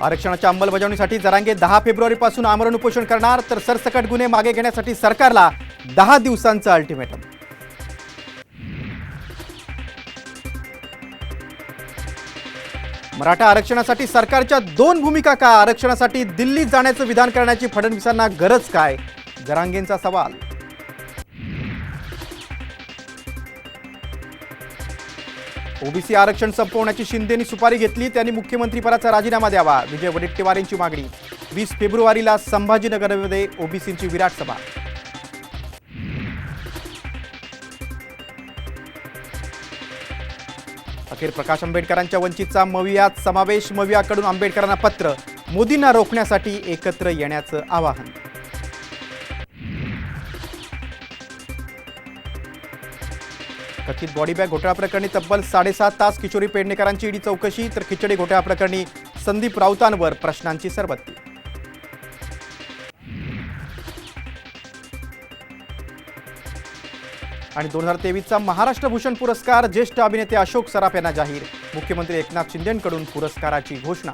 आरक्षणाच्या अंमलबजावणीसाठी जरांगे दहा फेब्रुवारीपासून आमरण उपोषण करणार तर सरसकट गुन्हे मागे घेण्यासाठी सरकारला दहा दिवसांचं अल्टिमेटम मराठा आरक्षणासाठी सरकारच्या दोन भूमिका का आरक्षणासाठी दिल्लीत जाण्याचं विधान करण्याची फडणवीसांना गरज काय? जरांगेंचा सवाल. ओबीसी आरक्षण संपवण्याची शिंदेनी सुपारी घेतली त्यांनी मुख्यमंत्रीपदाचा राजीनामा द्यावा विजय वडेट्टीवार यांची मागणी. वीस फेब्रुवारीला संभाजीनगरमध्ये ओबीसींची विराट सभा. अखेर प्रकाश आंबेडकरांच्या वंचितचा मवियात समावेश मवियाकडून आंबेडकरांना पत्र मोदींना रोखण्यासाठी एकत्र येण्याचं आवाहन. कथित बॉडी बॅग घोटाळा प्रकरणी तब्बल साडेसात तास किशोरी पेडणेकरांची ईडी चौकशी तर खिचडी घोटाळा प्रकरणी संदीप राऊतांवर प्रश्नांची सरबत्ती. आणि दोन हजार तेवीसचा महाराष्ट्र भूषण पुरस्कार ज्येष्ठ अभिनेते अशोक सराफ यांना जाहीर. मुख्यमंत्री एकनाथ शिंदेकडून पुरस्काराची घोषणा.